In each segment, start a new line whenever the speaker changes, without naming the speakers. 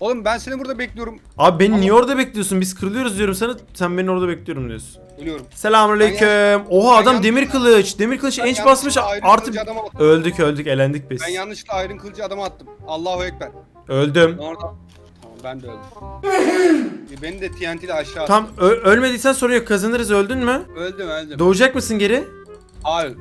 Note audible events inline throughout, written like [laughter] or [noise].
Oğlum ben seni burada bekliyorum.
Abi beni
Ama-
niye orada bekliyorsun? Biz kırılıyoruz diyorum sana. Sen beni orada bekliyorum diyorsun.
Ölüyorum.
Selamünaleyküm. Oha
ben
adam
yanlış-
demir kılıç. Demir kılıç
Ben
enç basmış.
Iron
Artık
kılıcı adama attım.
öldük öldük elendik biz.
Ben yanlışlıkla Iron kılıcı adama attım. Allahu Ekber.
Öldüm.
Ben orada... Tamam ben de öldüm. [laughs] Beni de TNT ile aşağı attı.
Tam ö- ölmediysen sorun yok kazanırız öldün mü?
Öldüm öldüm.
Doğacak mısın geri?
Hayır.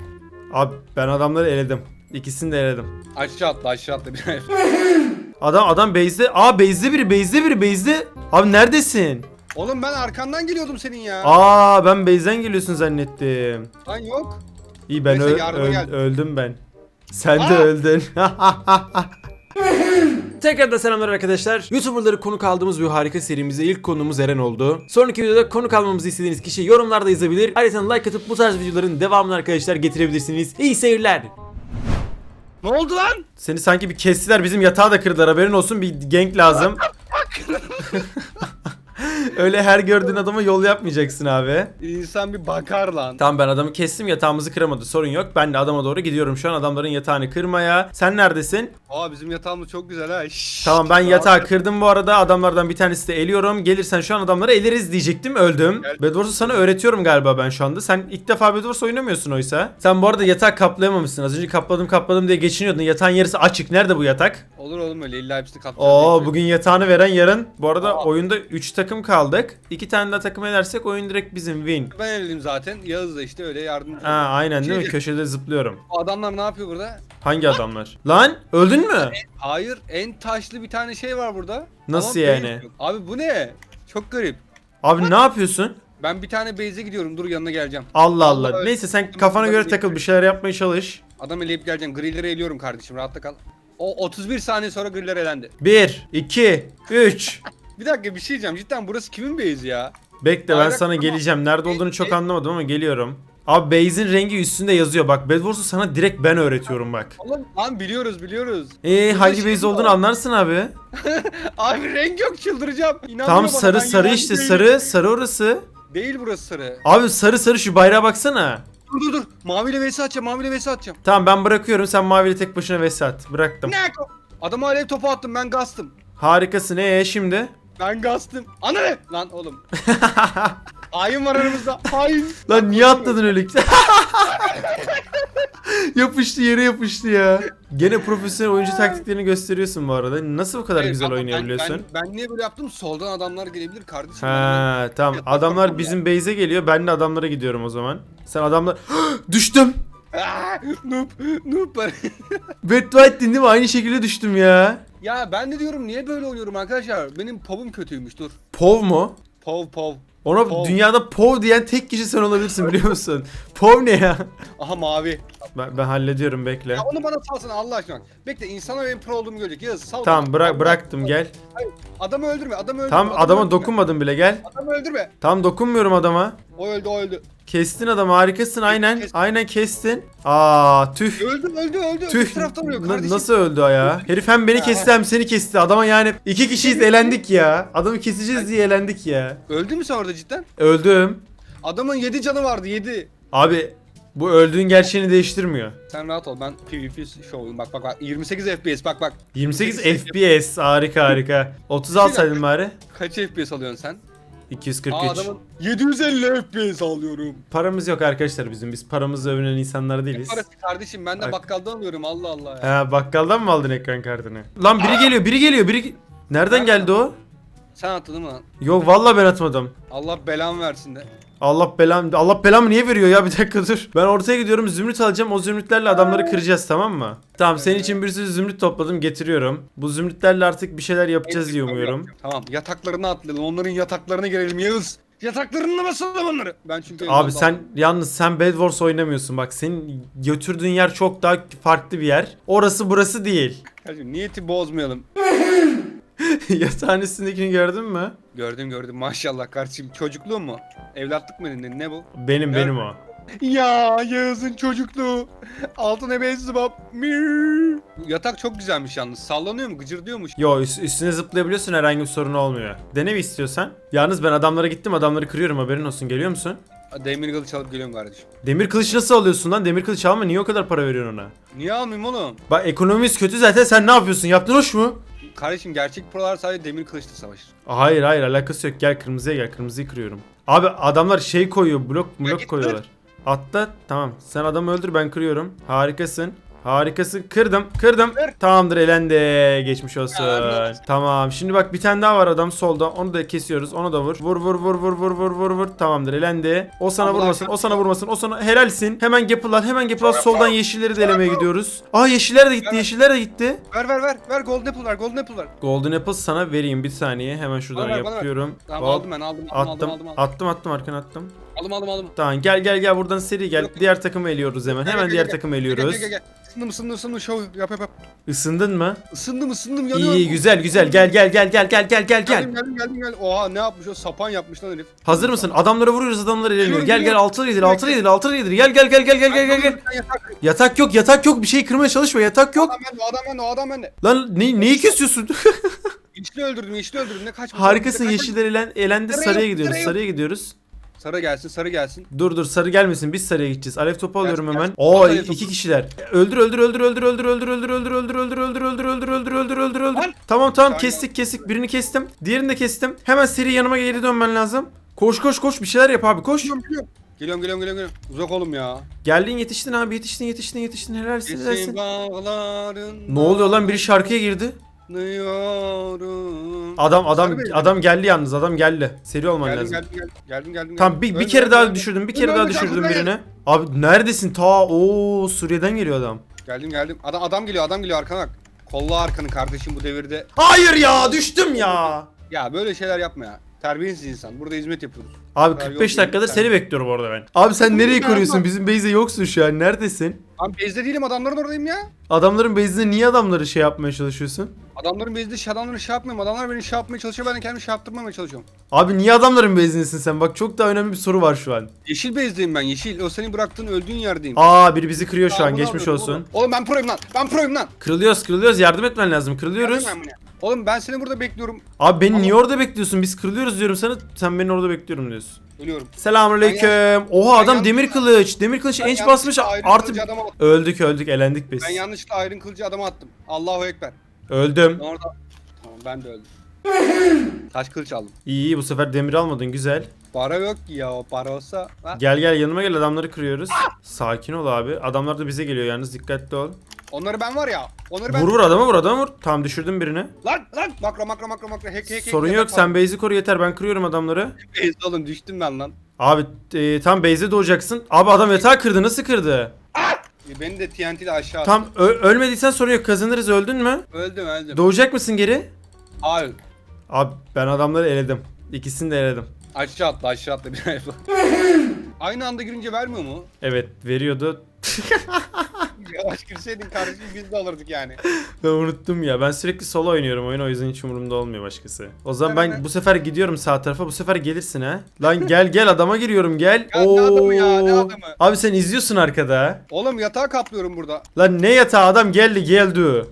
Abi ben adamları eledim. İkisini de eledim.
Aşağı atla aşağı atla. Bir [laughs]
Adam adam base'de. Aa base'de biri base'de biri base'de. Abi neredesin?
Oğlum ben arkandan geliyordum senin ya.
Aa ben base'den geliyorsun zannettim.
Lan yok.
İyi ben
Neyse, yardıma
öl-
geldim.
öldüm ben. Sen de
Aa!
öldün. [laughs] [laughs] Tekrar da selamlar arkadaşlar. YouTuber'ları konuk aldığımız bu harika serimizde ilk konuğumuz Eren oldu. Sonraki videoda konuk almamızı istediğiniz kişi yorumlarda yazabilir. Ayrıca like atıp bu tarz videoların devamını arkadaşlar getirebilirsiniz. İyi seyirler.
Ne oldu lan?
Seni sanki bir kestiler bizim yatağı da kırdılar haberin olsun bir gank lazım. [laughs] Öyle her gördüğün adama yol yapmayacaksın abi.
İnsan bir bakar lan.
Tamam ben adamı kestim yatağımızı kıramadı sorun yok. Ben de adama doğru gidiyorum şu an adamların yatağını kırmaya. Sen neredesin?
Aa bizim yatağımız çok güzel ha. Şşş.
Tamam ben yatağı kırdım bu arada adamlardan bir tanesi de eliyorum. Gelirsen şu an adamları eleriz diyecektim öldüm.
Gel.
Sana öğretiyorum galiba ben şu anda. Sen ilk defa Bedwars oynamıyorsun oysa. Sen bu arada yatağı kaplayamamışsın. Az önce kapladım kapladım diye geçiniyordun. Yatağın yarısı açık. Nerede bu yatak?
Olur oğlum öyle illa hepsini kapatacağız.
Oo bugün yatağını veren yarın. Bu arada
Aa.
oyunda 3 takım kaldık. 2 tane daha takım edersek oyun direkt bizim win.
Ben eledim zaten. Yağız da işte öyle yardımcı.
Ha aynen değil mi?
Şey-
Köşede zıplıyorum.
Adamlar ne yapıyor burada?
Hangi adamlar? Lan öldün mü?
Hayır en taşlı bir tane şey var burada.
Nasıl
base
yani?
yok. Abi bu ne? Çok garip.
Abi ne yapıyorsun?
Ben bir tane base'e gidiyorum. Dur yanına geleceğim.
Allah
Allah.
Neyse sen kafana göre takıl bir şeyler yapmaya çalış.
Adam eleyip geleceğim. Grilleri eliyorum kardeşim. Rahatta kal. O 31 saniye sonra griller elendi.
1, 2, 3.
Bir dakika bir şey diyeceğim. Cidden burası kimin base'i ya?
Bekle ben
Bayrak
sana
tamam.
geleceğim. Nerede olduğunu çok anlamadım ama geliyorum. Abi base'in rengi üstünde yazıyor bak. Bedwars'u sana direkt ben öğretiyorum bak.
Oğlum lan biliyoruz biliyoruz.
Ee
Burada
hangi
şey
base
var.
olduğunu anlarsın abi. [laughs]
Abi renk yok çıldıracağım. İnanmıyor
Tamam
bana,
sarı
ben
sarı işte
değilim.
sarı sarı orası.
Değil burası sarı.
Abi sarı sarı şu bayrağa baksana.
Dur dur dur. Maviyle vs atacağım. Maviyle vs atacağım.
Tamam ben bırakıyorum sen mavili tek başına vesat. Bıraktım.
Ne? Adama alev topu attım. Ben gastım.
Harikasın ee şimdi?
Ben gastım. Ana ne? Lan oğlum. [laughs] Hain var aramızda. Hain.
Lan niye atladın öyle? [laughs] yapıştı yere yapıştı ya. Gene profesyonel oyuncu [laughs] taktiklerini gösteriyorsun bu arada. Nasıl bu kadar
Hayır,
güzel
ama ben-
oynayabiliyorsun?
Ben, ben, niye böyle yaptım? Soldan adamlar gelebilir kardeşim.
Ha tamam. Adamlar bizim base'e geliyor. Ben de adamlara gidiyorum o zaman. Sen adamlar... [gasps] düştüm.
Aa, noob. Noob. [laughs]
Bad White değil mi? Aynı şekilde düştüm ya.
ya ben de diyorum niye böyle oynuyorum arkadaşlar? Benim povum kötüymüş dur.
Pov mu?
Pov pov.
Ona
Pov.
dünyada Pov diyen tek kişi sen olabilirsin biliyor musun? Pov ne ya?
Aha mavi.
Ben, ben hallediyorum bekle.
Ya onu bana salsana Allah aşkına. Bekle insanlar benim pro olduğumu görecek. Yağız sal.
Tamam bırak bıraktım gel.
Adamı öldürme adamı öldürme.
Tamam
adamı
adama
öldürme.
dokunmadım bile gel.
Adamı öldürme.
Tamam dokunmuyorum adama.
O öldü o öldü.
Kestin adamı harikasın aynen.
Kes-
Aynen kestin. Aa tüh.
Öldü öldü öldü.
Tüh.
Üst tarafta vuruyor
Na-
kardeşim.
nasıl öldü o ya? Herif hem beni kesti hem seni kesti. Adama yani iki kişiyiz elendik ya. Adamı keseceğiz diye elendik ya.
Öldü mü sen orada cidden?
Öldüm.
Adamın 7 canı vardı 7.
Abi bu öldüğün gerçeğini değiştirmiyor.
Sen rahat ol ben PvP show'um bak bak bak 28 FPS bak bak
28 FPS harika harika. 30 alsaydın bari.
kaç FPS alıyorsun sen?
243.
Aa adamın 750 FPS alıyorum.
Paramız yok arkadaşlar bizim. Biz paramızla övünen insanlar değiliz.
Parası kardeşim ben de
Bak.
bakkaldan alıyorum Allah Allah ya.
Ha bakkaldan mı aldın ekran kartını? Lan biri geliyor, biri geliyor, biri... Nereden geldi o?
Sen atladın mı lan?
Yok vallahi ben atmadım.
Allah belamı versin de.
Allah belam Allah belamı niye veriyor ya [laughs] bir dakika dur. Ben ortaya gidiyorum zümrüt alacağım. O zümrütlerle adamları kıracağız tamam mı? Tamam senin için bir sürü zümrüt topladım getiriyorum. Bu zümrütlerle artık bir şeyler yapacağız diye umuyorum.
Tamam yataklarına atlayalım onların yataklarına girelim Yağız. Yataklarına basalım onları. Ben çünkü
Abi sen yalnız sen Bed Wars oynamıyorsun bak. Senin götürdüğün yer çok daha farklı bir yer. Orası burası değil.
Kardeşim, niyeti bozmayalım. [laughs]
Yatağın üstündekini gördün mü?
Gördüm gördüm maşallah kardeşim. Çocukluğun mu? Evlatlık mı dedin ne bu?
Benim
Evet.
benim o.
Ya Yağız'ın çocukluğu. Altın ebeysi zıbap. Miu. Yatak çok güzelmiş yalnız. Sallanıyor mu? Gıcırdıyormuş.
Yo üst- üstüne zıplayabiliyorsun herhangi bir sorun olmuyor. Dene bir istiyorsan. Yalnız ben adamlara gittim adamları kırıyorum haberin olsun geliyor musun?
Demir kılıç alıp geliyorum kardeşim.
Demir kılıç nasıl alıyorsun lan? Demir kılıç alma niye o kadar para veriyorsun ona?
Niye almayayım oğlum?
Bak ekonomimiz kötü zaten sen ne yapıyorsun? Yaptın hoş mu?
Kardeşim gerçek prolar sadece demir kılıçla savaşır.
Hayır hayır alakası yok. Gel kırmızıya gel. Kırmızıyı kırıyorum. Abi adamlar şey koyuyor. Blok blok
git
koyuyorlar. Atla. Tamam. Sen adamı öldür ben kırıyorum. Harikasın. Harikasın. Kırdım. Kırdım.
Kır.
Tamamdır elendi. Geçmiş olsun.
Ya,
Tamam. Şimdi bak bir tane daha var adam solda. Onu da kesiyoruz. Onu da vur. Vur vur vur vur vur vur vur vur. Tamamdır elendi. O sana
Allah
vurmasın.
Allah.
O sana vurmasın. O sana helalsin. Hemen gapılar. Hemen gapılar. Soldan yeşilleri de elemeye gidiyoruz. Aa yeşiller de gitti. Yeşiller de gitti.
Ver ver ver. Ver golden apple ver. Golden apple ver.
Golden Apple sana vereyim bir saniye. Hemen şuradan
Bana ver, bana ver.
yapıyorum.
Tamam aldım ben aldım aldım
Attım.
aldım aldım.
Attım attım arkana attım.
Aldım aldım aldım.
Tamam gel gel gel buradan seri gel. Diğer takımı eliyoruz hemen.
Gel,
Hemen
gel,
diğer
gel,
takımı eliyoruz.
gel gel. gel. Isındım ısındım ısındım şov yap yap yap.
Isındın mı?
Isındım ısındım
İyi
yanıyorum.
iyi güzel güzel. Gel gel gel gel gel gel gel
Geldim
gel.
geldim geldim geldim. Oha ne yapmış o sapan yapmış lan herif.
Hazır mısın? Adamlara vuruyoruz adamlar eleniyor. Gel gel
geliyorum.
altı yedir altı yedir altı yedir. Gel gel gel gel gel gel gel gel.
Yatak.
Yok yatak yok bir şey kırmaya çalışma yatak yok.
adam bende o adam bende o adam bende.
Lan ne, neyi kesiyorsun?
Yeşili öldürdüm yeşili öldürdüm ne kaçmış.
Harikasın yeşiller elen, elendi
Sarı
sarıya gidiyoruz sarıya gidiyoruz.
Sarı gelsin sarı gelsin.
Dur dur sarı gelmesin biz sarıya gideceğiz. Alev topu alıyorum hemen. Oo
Alev topu.
iki kişiler. Öldür öldür öldür öldür öldür öldür öldür öldür öldür öldür öldür öldür öldür öldür öldür öldür öldür.
Lan!
Tamam tamam kestik kestik birini kestim. Diğerini de kestim. Hemen seri yanıma geri dönmen lazım. Koş koş koş bir şeyler yap abi koş.
Geliyorum geliyorum. Geliyorum geliyorum. Uzak oğlum ya.
Geldin yetiştin abi yetiştin yetiştin yetiştin helalsin
Kesin
helalsin.
bağların.
Ne oluyor lan biri şarkıya girdi.
Anlıyorum.
Adam adam
Sarı
adam geldi yalnız adam geldi. Seri olman
Geldim
lazım.
geldim geldim geldim geldim.
Tamam bir, bir kere daha
öldü.
düşürdüm. Bir kere daha
öldü,
düşürdüm birini. Abi neredesin? Ta o Suriye'den geliyor adam.
Geldim geldim. Adam adam geliyor adam geliyor arkana bak. Kolla arkanı kardeşim bu devirde.
Hayır ya düştüm ya.
Ya böyle şeyler yapma ya. Terbiyesiz insan. Burada hizmet yapıyoruz.
Abi
Ben
45
yok
dakikada
değilim,
seni
sen-
bekliyorum orada ben. Abi sen nereye
Ben
koruyorsun? Bizim base'de yoksun şu an. Neredesin?
Ben bezde değilim adamların oradayım ya.
Adamların base'inde niye adamları şey yapmaya çalışıyorsun?
Adamların bezde şey adamları şey yapmıyorum. Adamlar beni şey yapmaya çalışıyor. Ben de kendimi şey yaptırmamaya çalışıyorum.
Abi niye adamların base'indesin sen? Bak çok daha önemli bir soru var şu an.
Yeşil bezdeyim ben yeşil. O senin bıraktığın öldüğün yerdeyim.
Aa biri bizi kırıyor şu an. Geçmiş olsun.
Oğlum. ben proyum lan. Ben proyum lan.
Kırılıyoruz kırılıyoruz. Yardım etmen lazım. Kırılıyoruz.
Ben buraya. Oğlum ben seni burada bekliyorum.
Abi beni
Ama-
niye orada bekliyorsun? Biz kırılıyoruz diyorum sana. Sen beni orada bekliyorum diyorsun.
Ölüyorum.
Selamünaleyküm. Oha
ben
adam
yanlış-
demir kılıç. Demir kılıç
Ben
enç basmış.
yanlışlıkla ayrı
Artı
kılıcı adama attım.
öldük öldük elendik biz.
Ben yanlışlıkla ayrın kılıcı adama attım. Allahu Ekber.
Öldüm.
Ben orada... Tamam ben de öldüm. Taş kılıç aldım.
İyi iyi bu sefer demir almadın güzel.
Para yok ki ya o para olsa. Ha?
Gel gel yanıma gel adamları kırıyoruz. Sakin ol abi. Adamlar da bize geliyor yalnız dikkatli ol.
Onları ben var ya. Onları ben...
Vur vur adama vur adama vur. Tamam düşürdüm birini.
Lan lan makro makro makro makro hack hack hack.
Sorun yok sen base'i koru yeter ben kırıyorum adamları.
Base oğlum düştüm ben lan.
Abi e, tam base'e doğacaksın. Abi adam yatağı kırdı nasıl kırdı?
E, Beni de TNT ile aşağı attı.
Tam ö- ölmediysen sorun yok kazanırız öldün mü?
Öldüm öldüm.
Doğacak mısın geri?
Hayır.
Abi ben adamları eledim. İkisini de eledim.
Aşağı atla aşağı atla bir ayıpla. [laughs] Aynı anda girince vermiyor mu?
Evet veriyordu. [laughs] [laughs]
Yavaş girseydin kardeşim biz de alırdık yani.
Ben unuttum ya. Ben sürekli solo oynuyorum oyun o yüzden hiç umurumda olmuyor başkası. O zaman
Ben-
ben bu sefer gidiyorum sağ tarafa. Bu sefer gelirsin ha. Lan gel gel adama giriyorum gel.
Ya ne adamı ya, ne adamı?
Abi sen izliyorsun arkada.
Oğlum yatağı kaplıyorum burada.
Lan ne yatağı adam geldi geldi.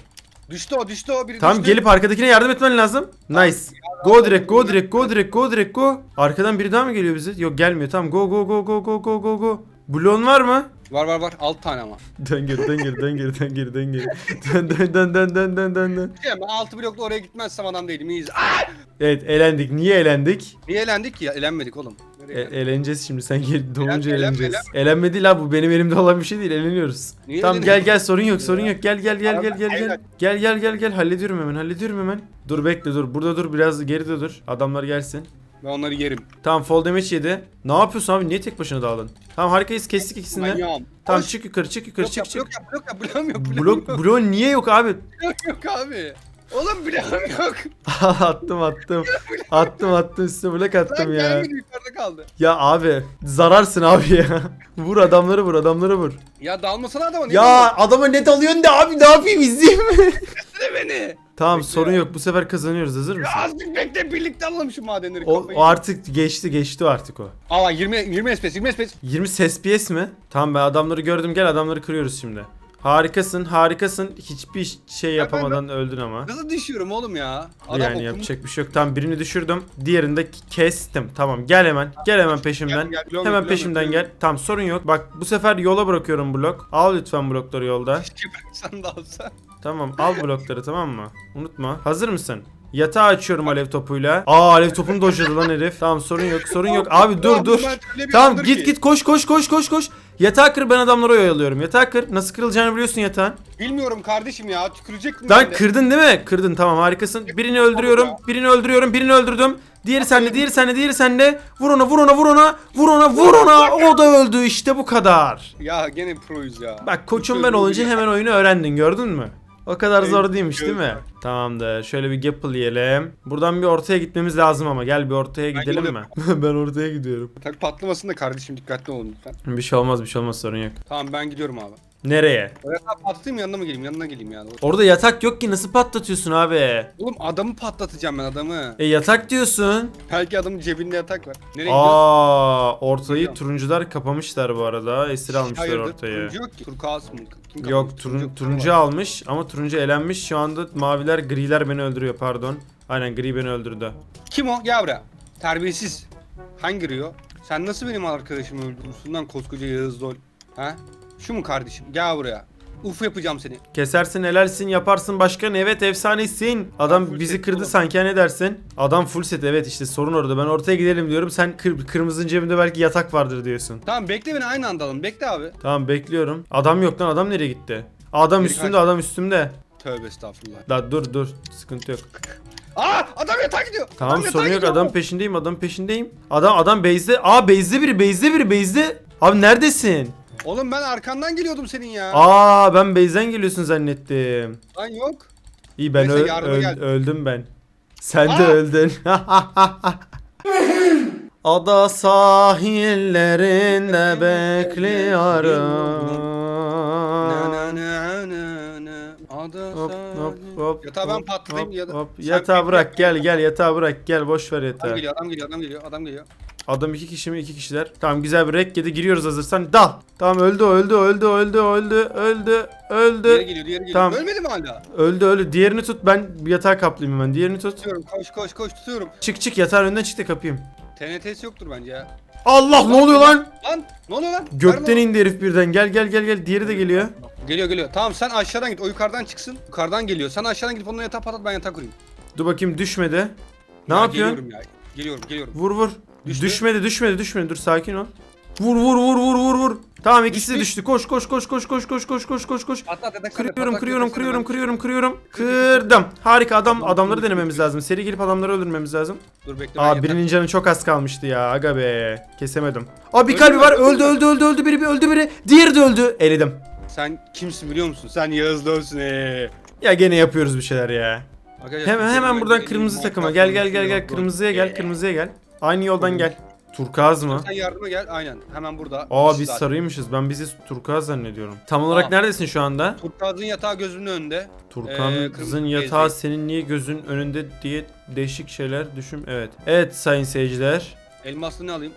Düştü o düştü o biri
Tamam
düştü.
gelip arkadakine yardım etmen lazım. Nice. Go direkt go direkt go direkt go direkt go. Arkadan biri daha mı geliyor bize? Yok gelmiyor. Tamam go go go go go go go go. Bloğun var mı?
Var var var 6 tane ama.
Dön geri dön geri dön geri dön geri dön geri. Dön dön dön dön dön dön dön dön.
Ben 6 blokla oraya gitmezsem adam değilim iyiyiz. Aa!
Evet elendik. Niye elendik?
Niye elendik ki ya? Elenmedik oğlum. Nereye
E,
elendik?
eleneceğiz şimdi sen gel doğunca
Elenme,
eleneceğiz.
elenme.
Elenme değil abi bu benim elimde olan bir şey değil eleniyoruz.
Niye
tamam gel
eleniyoruz?
gel sorun yok sorun yok gel gel gel gel gel gel gel gel gel gel hallediyorum hemen hallediyorum hemen. Dur bekle dur burada dur biraz geride dur adamlar gelsin.
Ben onları yerim.
Tamam fall damage yedi. Ne yapıyorsun abi niye tek başına dağıldın? Tamam harikayız kestik ikisini. de.
Manyağım.
Tamam çık yukarı çık yukarı
Blok
çık
yap,
çık.
blok yap, blok yap, bloğum yok, bloğum
Blok
yok,
bloğun niye yok abi?
blok yok abi. Oğlum bloğum yok. [laughs]
attım attım. Attım attım üstüne blok attım
Lan
ya.
gelmedi yukarıda kaldı.
Ya abi zararsın abi ya. [laughs] vur adamları vur adamları vur.
Ya dalmasana adama.
Ya adama net alıyorsun da abi ne yapayım izleyeyim [laughs] mi?
Ne beni?
Tamam
Bekle
sorun
ya.
yok bu sefer kazanıyoruz hazır mısın?
azıcık bekle birlikte alalım şu madenleri.
O,
kafayı.
o artık geçti geçti artık o.
Aa 20 20 SPS 20 SPS.
20 SPS mi? Tamam ben adamları gördüm gel adamları kırıyoruz şimdi. Harikasın harikasın hiçbir şey yapamadan öldün ama.
Nasıl düşüyorum oğlum ya? Adam
yani
okumuş.
yapacak bir şey yok. Tamam birini düşürdüm. Diğerini de kestim. Tamam gel hemen. Gel hemen peşimden.
Gel, gel,
hemen peşimden gel. Tamam sorun yok. Bak bu sefer yola bırakıyorum blok. Al lütfen blokları yolda.
Keşke bıraksan da alsa.
Tamam al blokları tamam mı? Unutma. Hazır mısın? Yatağı açıyorum alev topuyla. Aa alev topunu dojladı lan herif. Tamam sorun yok sorun yok. Abi dur dur. Tamam git git koş koş koş koş koş. Yatağı kır ben adamları oyalıyorum. Yatağı kır. Nasıl kırılacağını biliyorsun yatağın.
Bilmiyorum kardeşim ya tükürecek mi?
Lan kırdın değil mi? Kırdın tamam harikasın. Birini öldürüyorum. Birini öldürüyorum. Birini öldürdüm. Diğeri sende, diğeri sende, diğeri sende. Vur ona, vur ona, vur ona. Vur ona, vur ona. O da öldü işte bu kadar.
Ya gene proyuz ya.
Bak koçum ben olunca hemen oyunu öğrendin gördün mü? O kadar
Evet,
zor değilmiş değil mi? Tamamdır. Şöyle bir gapple yiyelim. Buradan bir ortaya gitmemiz lazım ama. Gel bir ortaya
Ben
gidelim mi? [laughs] ben ortaya gidiyorum.
Tak patlamasın da kardeşim dikkatli olun lütfen.
Bir şey olmaz bir şey olmaz sorun yok.
Tamam ben gidiyorum abi.
Nereye?
Abi patlatayım yanına mı geleyim yanına geleyim yani.
Orada yatak yok ki nasıl patlatıyorsun abi?
Oğlum adamı patlatacağım ben adamı.
E yatak diyorsun.
Belki adamın cebinde yatak var. Nereye gidiyorsun?
Aa, ortayı turuncular kapamışlar bu arada. Esir almışlar
Hayırdır,
ortayı.
Turuncu yok ki. Turkuaz mı? Kim
Yok turun, turuncu almış ama turuncu elenmiş. Şu anda maviler griler beni öldürüyor pardon. Aynen gri beni öldürdü.
Kim o? Gel buraya. Terbiyesiz. Hangi Rio? Sen nasıl benim arkadaşımı öldürürsün lan koskoca Yağız Dol? Ha? Şu mu kardeşim? Gel buraya. Uf yapacağım seni.
Kesersin helalsin yaparsın başkan evet efsanesin. Adam
full
bizi
set
kırdı
oğlum.
sanki ne dersin? Adam full set evet işte sorun orada. Ben ortaya gidelim diyorum. Sen kır, kırmızının cebinde belki yatak vardır diyorsun.
Tamam bekle beni aynı anda alalım. Bekle abi.
Tamam bekliyorum. Adam yok lan adam nereye gitti? Adam
Geri
üstümde
kaç.
adam üstümde.
Tövbe estağfurullah.
La dur dur sıkıntı yok. [laughs]
Aa adam yatağa gidiyor.
Tamam
yatağa
sorun yok
gidiyor.
adam peşindeyim adam peşindeyim. Adam adam base'de. Aa base'de biri base'de biri base'de. Abi neredesin?
Oğlum ben arkandan geliyordum senin ya.
Aa ben base'den geliyorsun zannettim.
Lan yok.
İyi ben
Neyse,
öl-
yardıma
öl-
gel.
öldüm ben. Sen de
Aa!
öldün. [laughs] Ada sahillerinde [laughs] bekliyorum.
Na na na na na. Ada
Hop hop hop.
Yatağı ben
hop,
patlatayım
hop,
ya da-
hop.
Sen
Yatağı bırak gel gel yatağı bırak gel boş ver
Adam
yatağı.
geliyor, adam geliyor, adam geliyor, adam geliyor.
Adam iki kişi mi iki kişiler. Tamam güzel bir rek yedi giriyoruz hazırsan dal. Tamam öldü öldü öldü öldü öldü öldü
Diğeri
öldü.
geliyor, diğeri geliyor.
Tamam.
Ölmedi mi hala?
Öldü öldü. Diğerini tut ben yatağı kaplayayım hemen. Diğerini tut.
Tutuyorum, koş koş koş tutuyorum.
Çık çık yatağın önünden çık da kapayım.
TNT'si yoktur bence ya.
Allah ne oluyor lan?
Lan ne oluyor lan?
Gökten indi herif birden. Gel gel gel gel. Diğeri de geliyor.
Geliyor geliyor. Tamam sen aşağıdan git. O yukarıdan çıksın. Yukarıdan geliyor. Sen aşağıdan gidip onunla yatağa patlat ben yatağa kurayım.
Dur bakayım düşmedi. Ne
Ya,
yapıyorsun?
Geliyorum ya. Geliyorum geliyorum.
Vur vur.
Düştü.
Düşmedi düşmedi düşmedi. Dur sakin ol. Vur vur vur vur vur vur. Tamam ikisi de
Düştü.
düştü. Koş koş koş koş koş koş koş koş koş koş.
Patlat yatak
Kırıyorum kırıyorum kırıyorum kırıyorum kırıyorum. Kırdım. Harika adam adamları denememiz lazım. Seri gelip adamları öldürmemiz lazım.
Dur bekle ben
Aa
yatak-
birinin canı çok az kalmıştı ya. Aga be. Kesemedim. Aa bir
Öldü
kalbi
mü?
var.
Öldü
Öldü öldü öldü biri bir öldü biri. Diğeri de öldü. Eledim.
Sen kimsin biliyor musun? Sen Yağız Dölsün ee.
Ya gene yapıyoruz bir şeyler ya.
Arkadaşlar,
Hemen hemen buradan kırmızı takıma gel gel gel gel kırmızıya gel kırmızıya gel. Aynı yoldan gel. Turkuaz mı?
Sen yardıma gel aynen. Hemen burada.
Aa biz
zaten.
sarıymışız. Ben bizi turkuaz zannediyorum. Tam olarak
Aa.
neredesin şu anda?
Turkuaz'ın yatağı gözümün önünde. Ee,
Turkan'ın
kırmızı
yatağı
bezli.
senin niye gözün önünde diye değişik şeyler düşün. Evet. Evet sayın seyirciler.
Elmaslı ne alayım?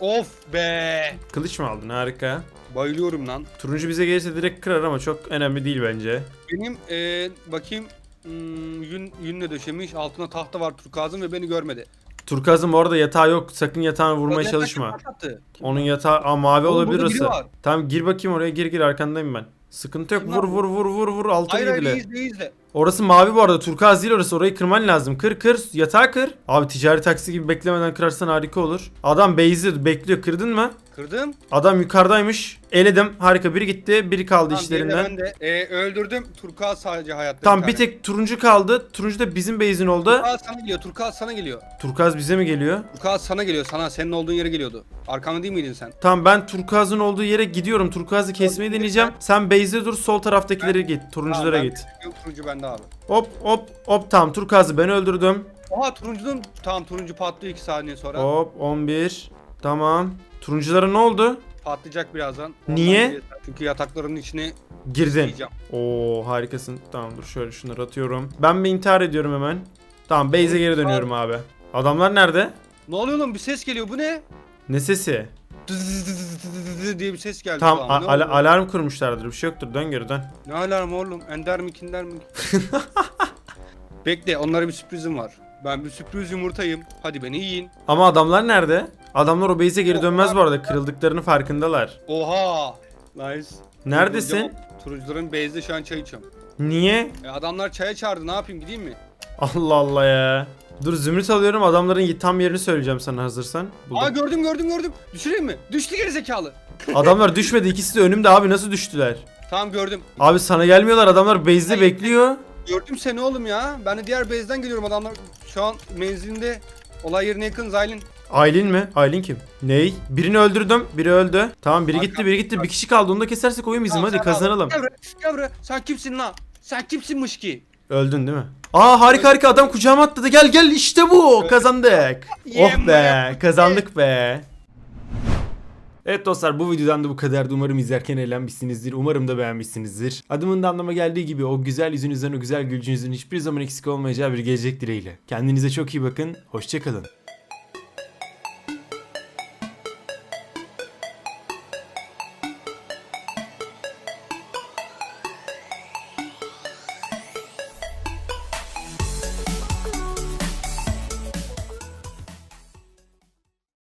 Of be.
Kılıç mı aldın? Harika.
Bayılıyorum lan.
Turuncu bize gelirse direkt kırar ama çok önemli değil bence.
Benim ee, bakayım hmm, yün, yünle döşemiş. Altına tahta var turkuazın ve beni görmedi.
Turkuaz'ın bu arada yatağı yok. Sakın yatağını vurmaya
Yatak
çalışma.
patlattı.
Onun yatağı Aa, mavi
Oğlum,
olabilir
burada biri
orası.
var.
Tamam gir bakayım oraya gir gir arkandayım ben. Sıkıntı yok.
Kim
Vur vur vur vur vur altın
Hayır hayır
yedile.
izle izle.
Orası mavi bu arada. Turkuaz değil orası. Orayı kırman lazım. Kır kır. Yatağı kır. Abi ticari taksi gibi beklemeden kırarsan harika olur. Adam base'i bekliyor. Kırdın mı?
Kırdım.
Adam yukarıdaymış. Eledim. Harika. Biri gitti. Biri kaldı
Tamam, diğerini
işlerinden.
Ben de ee, öldürdüm. Turkuaz sadece hayatta.
Tamam bir
tane.
tek turuncu kaldı. Turuncu da bizim base'in oldu.
Turkuaz sana geliyor. Turkuaz sana geliyor.
Turkuaz bize mi geliyor?
Turkuaz sana geliyor. Sana senin olduğun yere geliyordu. Arkamda değil miydin sen?
Tamam ben turkuazın olduğu yere gidiyorum. Turkuazı kesmeyi deneyeceğim. Sen base'de dur. Sol taraftakilere git. Turunculara
Tamam, ben-
git.
Yok turuncu bende abi.
Hop hop hop tamam turkuazı ben öldürdüm.
Oha turuncunun tamam turuncu patlıyor 2 saniye sonra.
Hop 11. Tamam. Turunculara ne oldu?
Patlayacak birazdan. Ondan Niye? bile. Çünkü yatakların içine
Girdin. Oo harikasın. Tamam dur şöyle şunları atıyorum. Ben bir intihar ediyorum hemen. Tamam base'e geri dönüyorum abi. Adamlar nerede?
Ne oluyor lan bir ses geliyor bu ne?
Ne sesi?
Dızzzzz diye bir ses geldi.
Tamam a- ala- alarm kurmuşlardır. Bir şey yoktur. Dön geri dön.
Ne alarm oğlum? Ender mi kinder mi? Bekle onlara bir sürprizim var. Ben bir sürpriz yumurtayım. Hadi beni yiyin.
Ama adamlar nerede? Adamlar o base'e geri dönmez bu arada. Kırıldıklarını farkındalar.
Oha. Nice.
Neredesin?
Turuncuların base'de şu an çay içiyorum.
Niye?
E, adamlar çaya çağırdı ne yapayım gideyim mi?
Allah Allah ya. Dur zümrüt alıyorum adamların tam yerini söyleyeceğim sana hazırsan. Buldum.
Aa gördüm gördüm gördüm. Düşüreyim mi? Düştü gerizekalı. [laughs]
Adamlar düşmedi ikisi de önümde abi nasıl düştüler?
Tamam gördüm.
Abi sana gelmiyorlar adamlar base'de bekliyor.
Gördüm seni oğlum ya. Ben de diğer base'den geliyorum adamlar. Şu an menzilinde olay yerine yakın Zaylin.
Aylin mi? Aylin kim? Ney? Birini öldürdüm. Biri öldü. Tamam biri gitti biri gitti. Bir kişi kaldı onu da kesersek oyun bizim hadi kazanalım.
Gel buraya, gel buraya. Sen kimsin lan? Sen kimsinmiş ki?
Öldün değil mi? Aa harika harika adam kucağıma atladı. Gel gel işte bu. Kazandık. Oh be kazandık be. Evet dostlar bu videodan da bu kadardı. Umarım izlerken eğlenmişsinizdir. Umarım da beğenmişsinizdir. Adımın da anlama geldiği gibi o güzel yüzünüzden o güzel gülcünüzün hiçbir zaman eksik olmayacağı bir gelecek dileğiyle. Kendinize çok iyi bakın. Hoşçakalın.